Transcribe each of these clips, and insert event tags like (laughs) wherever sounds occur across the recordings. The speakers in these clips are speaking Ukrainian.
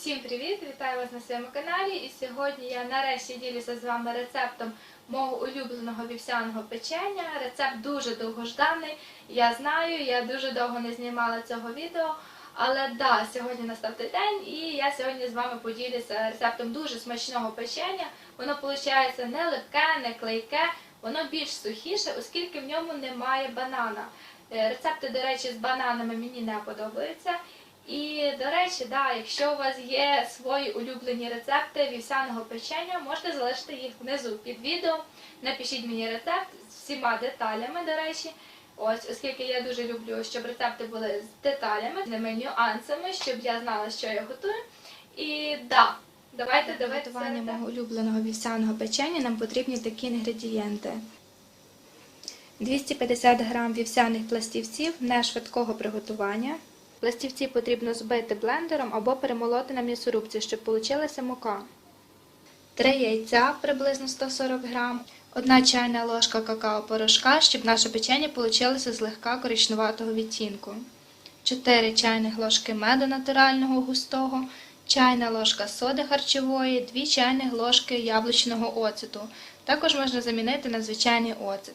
Всім привіт! Вітаю вас на своєму каналі. І сьогодні я нарешті ділюся з вами рецептом мого улюбленого вівсяного печення. Рецепт дуже довгожданий. Я знаю, я дуже довго не знімала цього відео. Але да, сьогодні настав той день, і я сьогодні з вами поділюся рецептом дуже смачного печення. Воно виходить не липке, не клейке, воно більш сухіше, оскільки в ньому немає банана. Е, Рецепти, до речі, з бананами мені не подобаються. І, до речі, да, якщо у вас є свої улюблені рецепти вівсяного печення, можете залишити їх внизу під відео. Напишіть мені рецепт з всіма деталями, до речі. Ось, оскільки я дуже люблю, щоб рецепти були з деталями, з ними нюансами, щоб я знала, що я готую. І да, давайте Для готування мого улюбленого вівсяного печення нам потрібні такі інгредієнти. 250 г вівсяних пластівців нешвидкого приготування. Пластівці потрібно збити блендером або перемолоти на м'ясорубці, щоб вийшла мука. 3 яйця приблизно 140 г. 1 чайна ложка какао-порошка, щоб наше печення вийшло злегка коричнуватого відтінку. 4 чайних ложки меду натурального густого, чайна ложка соди харчової, 2 чайних ложки яблучного оцету. Також можна замінити на звичайний оцет.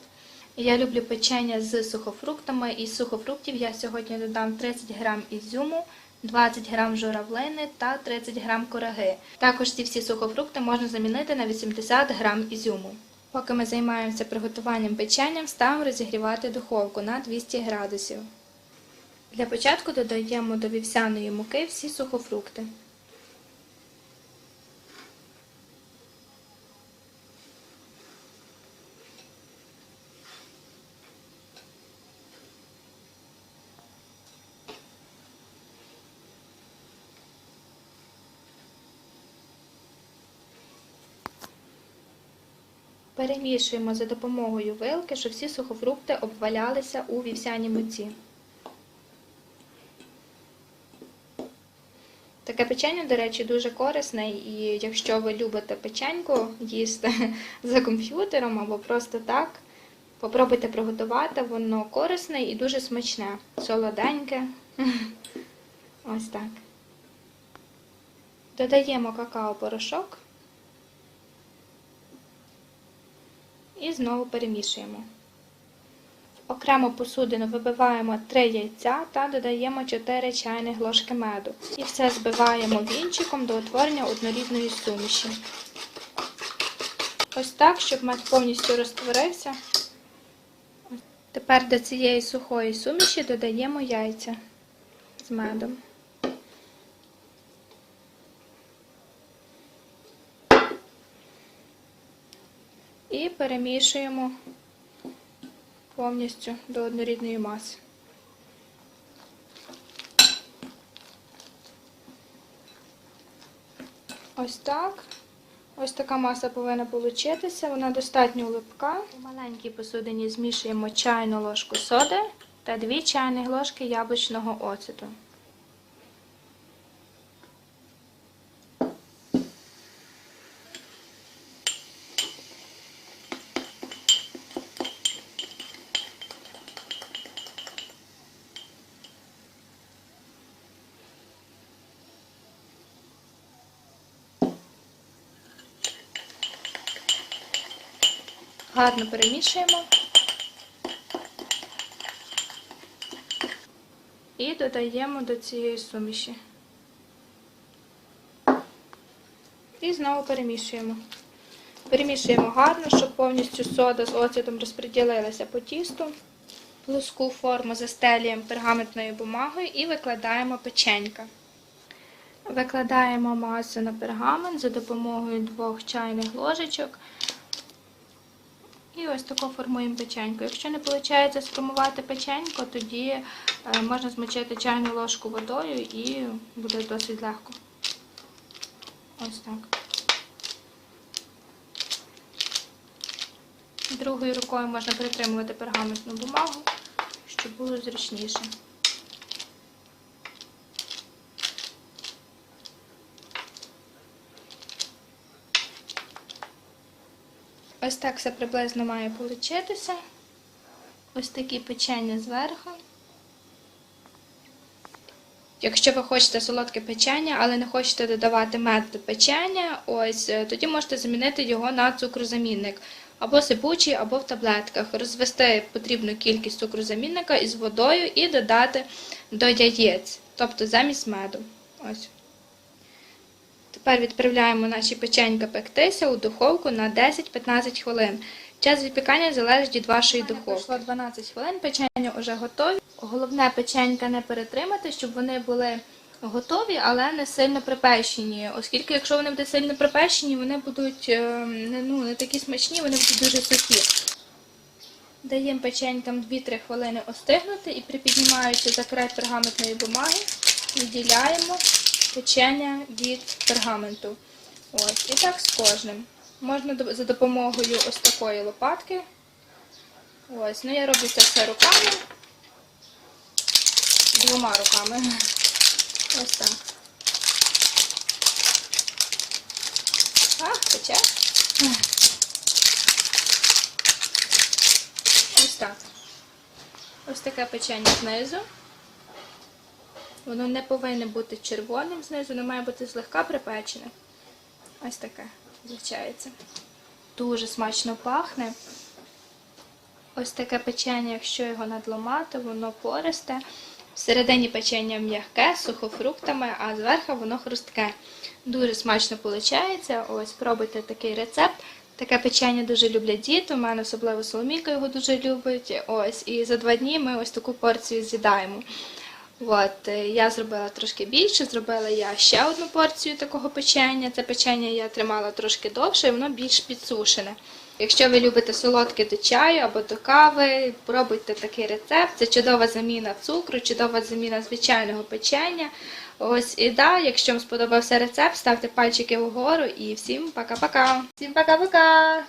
Я люблю печення з сухофруктами. Із сухофруктів я сьогодні додам 30 г ізюму, 20 г журавлини та 30 г кураги. Також ці всі сухофрукти можна замінити на 80 г ізюму. Поки ми займаємося приготуванням печення, ставимо розігрівати духовку на 200 градусів. Для початку додаємо до вівсяної муки всі сухофрукти. Перемішуємо за допомогою вилки, щоб всі сухофрукти обвалялися у вівсяній муці. Таке печення, до речі, дуже корисне, і якщо ви любите печеньку їсти (laughs) за комп'ютером або просто так, попробуйте приготувати, воно корисне і дуже смачне, солоденьке. (laughs) Ось так. Додаємо какао-порошок. І знову перемішуємо. В окрему посудину вибиваємо 3 яйця та додаємо 4 чайних ложки меду. І все збиваємо вінчиком до утворення однорідної суміші. Ось так, щоб мед повністю розтворився. Тепер до цієї сухої суміші додаємо яйця з медом. І перемішуємо повністю до однорідної маси. Ось так. Ось така маса повинна получитися. Вона достатньо липка. У маленькій посудині змішуємо чайну ложку соди та 2 чайні ложки яблучного оцету. Гарно перемішуємо. І додаємо до цієї суміші. І знову перемішуємо. Перемішуємо гарно, щоб повністю сода з оцетом розподілилася по тісту. Плоску форму застелюємо пергаментною бумагою і викладаємо печенька. Викладаємо масу на пергамент за допомогою двох чайних ложечок. І ось таку формуємо печеньку. Якщо не виходить сформувати печеньку, тоді е, можна змочити чайну ложку водою і буде досить легко. Ось так. Другою рукою можна притримувати пергаментну бумагу, щоб було зручніше. Ось так все приблизно має получитися. Ось такі печення зверху. Якщо ви хочете солодке печення, але не хочете додавати мед до печення, ось е, тоді можете замінити його на цукрозамінник або сипучий, або в таблетках. Розвести потрібну кількість цукрозамінника із водою і додати до яєць, тобто замість меду. Ось. Тепер відправляємо наші печенька пектися у духовку на 10-15 хвилин. Час випікання залежить від вашої духовки. Пройшло 12 хвилин, печення вже готові. Головне печенька не перетримати, щоб вони були готові, але не сильно припещені. Оскільки, якщо вони будуть сильно припещені, вони будуть е, не, ну, не такі смачні, вони будуть дуже сухі. Даємо печенькам 2-3 хвилини остигнути і припіднімаючи за край пергаментної бумаги, відділяємо печення від пергаменту. Ось, і так з кожним. Можна за допомогою ось такої лопатки. Ось, ну я роблю це все руками. Двома руками. (laughs) Ось так. Ах, пече. Ось так. Ось таке печення знизу. Воно не повинно бути червоним знизу, воно має бути злегка припечене. Ось таке звичається. Дуже смачно пахне. Ось таке печення, якщо його надломати, воно пористе. Всередині печення м'яке, з сухофруктами, а зверху воно хрустке. Дуже смачно виходить. Ось пробуйте такий рецепт. Таке печення дуже люблять діти. У мене особливо Соломійка його дуже любить. Ось, і за два дні ми ось таку порцію з'їдаємо. От, е, я зробила трошки більше, зробила я ще одну порцію такого печення. Це печення я тримала трошки довше, і воно більш підсушене. Якщо ви любите солодке до чаю або до кави, пробуйте такий рецепт. Це чудова заміна цукру, чудова заміна звичайного печення. Ось і да, якщо вам сподобався рецепт, ставте пальчики вгору і всім пока-пока. Всім пока-пока!